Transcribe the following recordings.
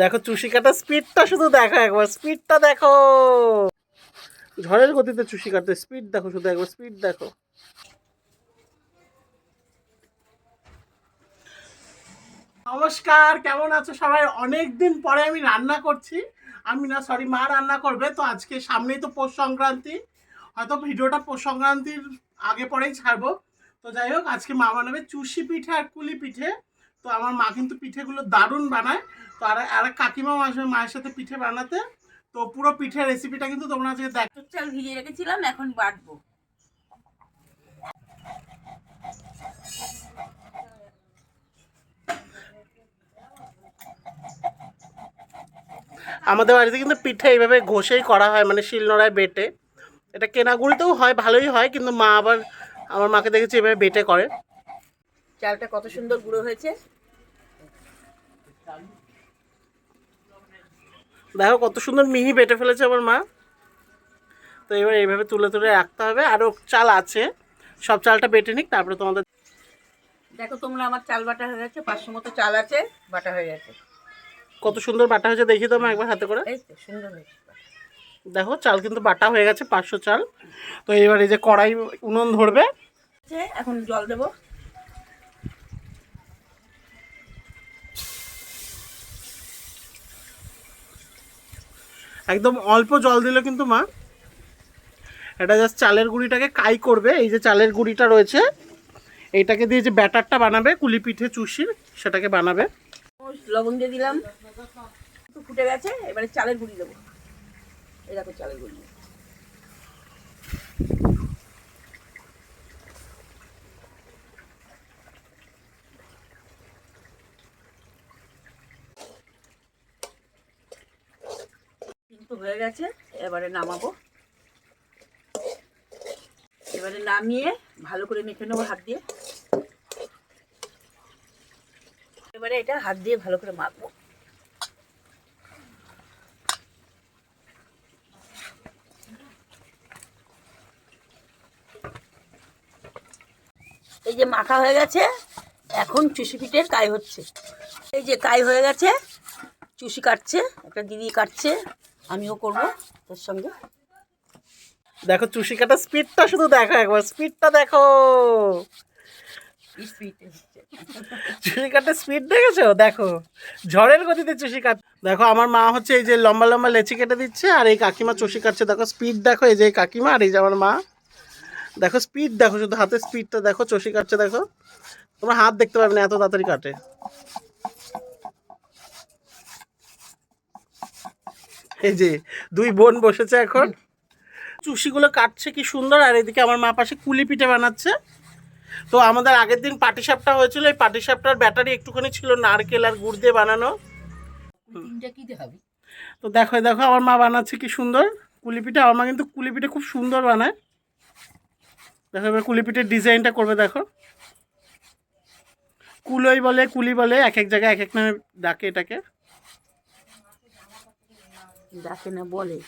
দেখো চুষি কাটা স্পিডটা শুধু দেখো একবার স্পিডটা দেখো। ঝড়ের গতিতে চুষি কাটতে স্পিড দেখো শুধু একবার স্পিড দেখো। নমস্কার, কেমন আছো সবাই? অনেক দিন পরে আমি রান্না করছি। আমি না সরি মা রান্না করবে, তো আজকে সামনেই তো পৌষ সংক্রান্তি। হয়তো ভিডিওটা পৌষ সংক্রান্তির আগে পরেই ছাড়বো। তো যাই হোক, আজকে মা বানাবে চুষি পিঠে আর কুলি পিঠে। তো আমার মা কিন্তু পিঠেগুলো দারুণ বানায়। তো আর আর কাকিমাও আসবে মায়ের সাথে পিঠে বানাতে। তো পুরো পিঠের রেসিপিটা কিন্তু তোমরা আজকে দেখ চাল ভিজিয়ে রেখেছিলাম এখন বাটবো। আমাদের বাড়িতে কিন্তু পিঠে এইভাবে ঘষেই করা হয় মানে শিলনোড়ায় বেটে। এটা কেনাগুড়িতেও হয় ভালোই হয় কিন্তু মা আবার আমার মাকে দেখেছি এভাবে বেটে করে। চালটা কত সুন্দর গুঁড়ো হয়েছে। দেখো কত সুন্দর মিহি বেটে ফেলেছে আমার মা। তো এবার এইভাবে তুলে তুলে রাখতে হবে। আরও চাল আছে। সব চালটা বেটে নিক তারপরে তোমাদের দেখো তোমরা আমার চাল বাটা হয়ে গেছে পাঁচশো মতো চাল আছে বাটা হয়ে গেছে। কত সুন্দর বাটা হয়েছে দেখি তো একবার হাতে করে। এই তো সুন্দর হয়েছে দেখো চাল কিন্তু বাটা হয়ে গেছে পাঁচশো চাল। তো এবার এই যে কড়াই উনুন ধরবে। এখন জল দেবো। একদম অল্প জল দিলে কিন্তু মা, এটা জাস্ট চালের গুঁড়িটাকে কাই করবে, এই যে চালের গুঁড়িটা রয়েছে, এইটাকে দিয়ে যে ব্যাটারটা বানাবে, কুলি পিঠে চুষির, সেটাকে বানাবে। লবণ দিয়ে দিলাম। ফুটে গেছে, এবারে চালের গুঁড়ি দেবো। দেখো চালের গুঁড়ি কিন্তু হয়ে গেছে, এবারে নামাবো। এবারে নামিয়ে ভালো করে মেখে নেব হাত দিয়ে। এবারে এটা হাত দিয়ে ভালো করে মাখবো। এই যে মাখা হয়ে গেছে, এখন চুষি পিঠের কাই হচ্ছে। এই যে কাই হয়ে গেছে চুষি কাটছে একটা দিদি কাটছে আমিও করব তোর সঙ্গে। দেখো চুষি কাটা স্পিডটা শুধু দেখো একবার স্পিডটা দেখো। চুষি কাটার স্পিড দেখেছ? দেখো ঝড়ের গতিতে চুষি কাট দেখো আমার মা হচ্ছে এই যে লম্বা লম্বা লেচি কেটে দিচ্ছে আর এই কাকিমা চুষি কাটছে। দেখো স্পিড দেখো এই যে এই কাকিমা আর এই যে আমার মা। দেখো স্পিড দেখো শুধু হাতের স্পিডটা দেখো চষি কাটছে দেখো। তোমার হাত দেখতে পারবে না এত তাড়াতাড়ি কাটে। এই যে দুই বোন বসেছে এখন। চুষিগুলো কাটছে কি সুন্দর আর এদিকে আমার মা পাশে কুলি পিঠে বানাচ্ছে। তো আমাদের আগের দিন পাটিসাপটা হয়েছিল এই পাটিসাপটার ব্যাটারি একটুখানি ছিল নারকেল আর গুড় দিয়ে বানানো। তো দেখো দেখো আমার মা বানাচ্ছে কি সুন্দর কুলি পিঠে। আমার মা কিন্তু কুলি পিঠে খুব সুন্দর বানায়। দেখো এবার কুলি পিঠের ডিজাইনটা করবে দেখো। কুলোই বলে কুলি বলে এক এক জায়গায় এক এক নামে ডাকে এটাকে। ডাকে না বলে।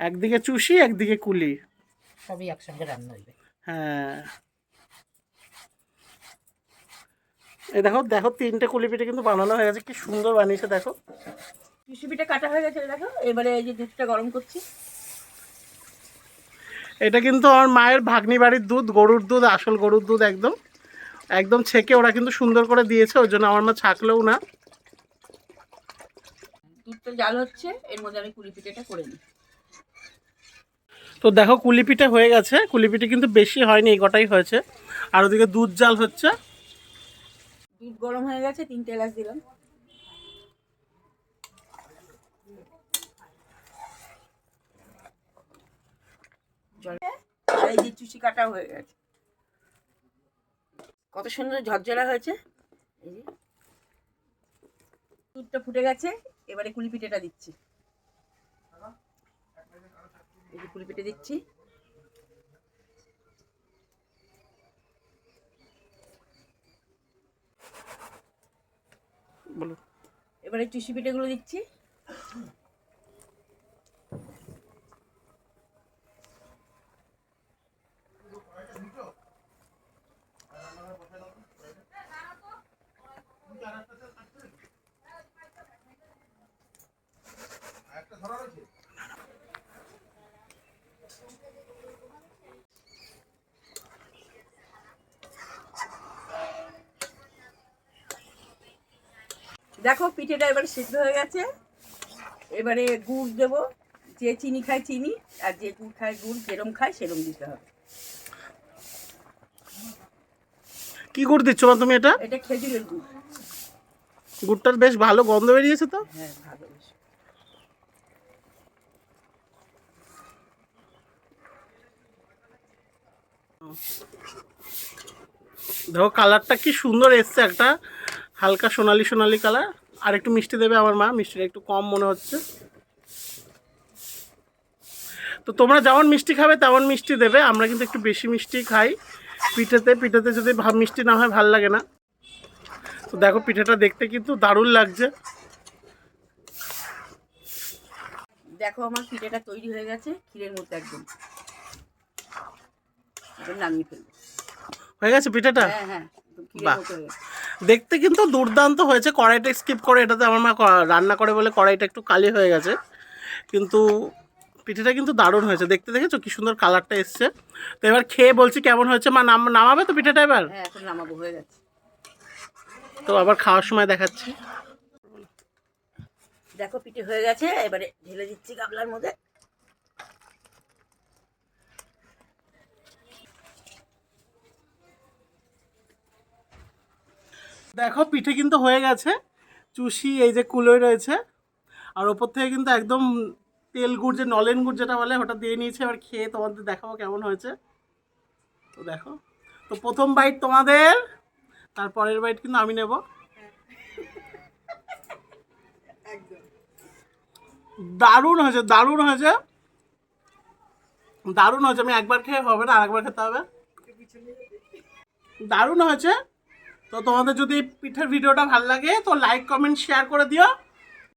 একদিকে চুষি একদিকে কুলি। সবই একসঙ্গে রান্না হইবে। হ্যাঁ। এই দেখো দেখো তিনটে কুলি পিঠে কিন্তু বানানো হয়ে গেছে। কি সুন্দর বানিয়েছে দেখো। টুসি পিঠে কাটা হয়ে গেছে দেখো। এবারে এই যে দুধটা গরম করছি। এটা কিন্তু আমার মায়ের ভাগ্নি বাড়ির দুধ গরুর দুধ আসল গরুর দুধ একদম। একদম ছেঁকে ওরা কিন্তু সুন্দর করে দিয়েছে ওই জন্য আমার মা ছাকলেও না। দুধটা জাল হচ্ছে এর মধ্যে আমি কুলি পিঠেটা করে নিই। তো দেখো কুলি পিঠে হয়ে গেছে। কুলি পিঠে কিন্তু বেশি হয়নি এই কটাই হয়েছে। আর ওদিকে দুধ জাল হচ্ছে। দুধ গরম হয়ে গেছে তিনটে এলাচ দিলাম। আর এই যে চুষি কাটা হয়ে গেছে। কত সুন্দর ঝরঝরা হয়েছে। দুধটা ফুটে গেছে। এবারে কুলি পিঠেটা দিচ্ছি। এই যে কুলি পিঠে দিচ্ছি। বলো এবারে চুষি পিঠেগুলো দিচ্ছি। দেখো পিঠেটা এবারে সিদ্ধ হয়ে গেছে। এবারে গুড় দেব। যে চিনি খায় চিনি আর যে গুড় খায় গুড় যেরম খায় সেরম দিতে হবে। কি গুড় দিচ্ছ মা তুমি এটা? এটা খেজুরের গুড়। গুড়টার বেশ ভালো গন্ধ বেরিয়েছে তো। হ্যাঁ ভালো দেখো কালারটা কি সুন্দর এসছে একটা। হালকা সোনালি সোনালি কালার। আর একটু মিষ্টি দেবে আমার মা মিষ্টিটা একটু কম মনে হচ্ছে। তো তোমরা যেমন মিষ্টি খাবে তেমন মিষ্টি দেবে। আমরা কিন্তু একটু বেশি মিষ্টি খাই। পিঠেতে পিঠেতে যদি ভাব মিষ্টি না হয় ভালো লাগে না। তো দেখো পিঠেটা দেখতে কিন্তু দারুণ লাগছে। দেখো আমার পিঠেটা তৈরি হয়ে গেছে ক্ষীরের মতো একদম। নামিয়ে ফেলব। হয়ে গেছে পিঠেটা? হ্যাঁ হ্যাঁ ক্ষীরের মতো হয়ে গেছে। দেখতে কিন্তু দুর্দান্ত হয়েছে। কড়াইটা স্কিপ করে এটাতে আমার মা রান্না করে বলে কড়াইটা একটু কালি হয়ে গেছে। কিন্তু পিঠেটা কিন্তু দারুণ হয়েছে। দেখতে দেখেছ কি সুন্দর কালারটা এসছে। তো এবার খেয়ে বলছি কেমন হয়েছে? মা নাম নামাবে তো পিঠেটা এবার? হ্যাঁ নামাবো হয়ে গেছে। তো আবার খাওয়ার সময় দেখাচ্ছি। দেখো পিঠে হয়ে গেছে। এবারে ঢেলে দিচ্ছি গাবলার মধ্যে। দেখো, পিঠে কিন্তু হয়ে গেছে। চুষি, এই যে কুলোয় রয়েছে। আর ওপর থেকে কিন্তু একদম তেল গুড় যে, নলেন গুড় যেটা বলে, ওটা দিয়ে নিয়েছে। এবার খেয়ে তোমাদের দেখাবো কেমন হয়েছে। তো দেখো, তো প্রথম বাইট তোমাদের, তারপরের বাইট কিন্তু আমি নেব। দারুণ হয়েছে দারুণ হয়েছে। দারুণ হয়েছে, আমি একবার খেয়ে হবে না, আরেকবার খেতে হবে। দারুণ হয়েছে। তো তোমাদের যদি পিঠের ভিডিওটা ভালো লাগে তো লাইক কমেন্ট শেয়ার করে দিও।